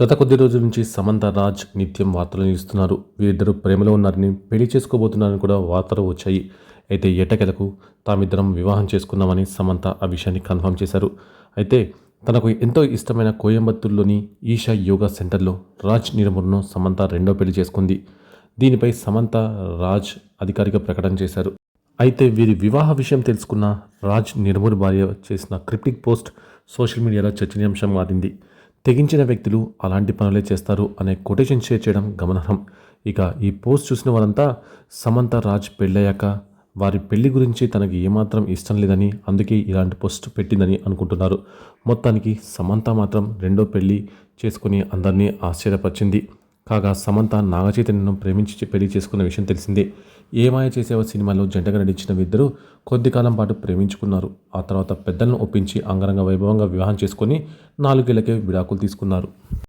గత కొద్ది రోజుల నుంచి సమంత రాజ్ నిత్యం వార్తలు ఇస్తున్నారు వీరిద్దరూ ప్రేమలో ఉన్నారని పెళ్ళి చేసుకోబోతున్నారని కూడా వార్తలు వచ్చాయి. అయితే ఎటకెలకు తామిద్దరం వివాహం చేసుకున్నామని సమంత ఆ విషయాన్ని కన్ఫర్మ్ చేశారు. అయితే తనకు ఎంతో ఇష్టమైన కోయంబత్తూరులోని ఈషా యోగా సెంటర్లో రాజ్ నిర్మూర్ను సమంత రెండో పెళ్ళి చేసుకుంది. దీనిపై సమంత రాజ్ అధికారిక ప్రకటన చేశారు. అయితే వీరి వివాహ విషయం తెలుసుకున్న రాజ్ నిర్మూర్ భార్య చేసిన క్రిప్టిక్ పోస్ట్ సోషల్ మీడియాలో చర్చనీయాంశం మారింది. తెగించిన వ్యక్తులు అలాంటి పనులే చేస్తారు అనే కొటేషన్ షేర్ చేయడం గమనార్హం. ఇక ఈ పోస్ట్ చూసిన వారంతా సమంత రాజ్ పెళ్ళయ్యాక వారి పెళ్ళి గురించి తనకి ఏమాత్రం ఇష్టం లేదని అందుకే ఇలాంటి పోస్ట్ పెట్టిందని అనుకుంటున్నారు. మొత్తానికి సమంత మాత్రం రెండో పెళ్ళి చేసుకుని అందరినీ ఆశ్చర్యపరిచింది. కాగా సమంత నాగచైతన్యను ప్రేమించి పెళ్ళి చేసుకున్న విషయం తెలిసిందే. ఏమాయ చేసేవ సినిమాలో జంటగా నటించిన ఇద్దరు కొద్ది కాలం పాటు ప్రేమించుకున్నారు. ఆ తర్వాత పెద్దలను ఒప్పించి అంగరంగ వైభవంగా వివాహం చేసుకొని నాలుగేళ్ళకే విడాకులు తీసుకున్నారు.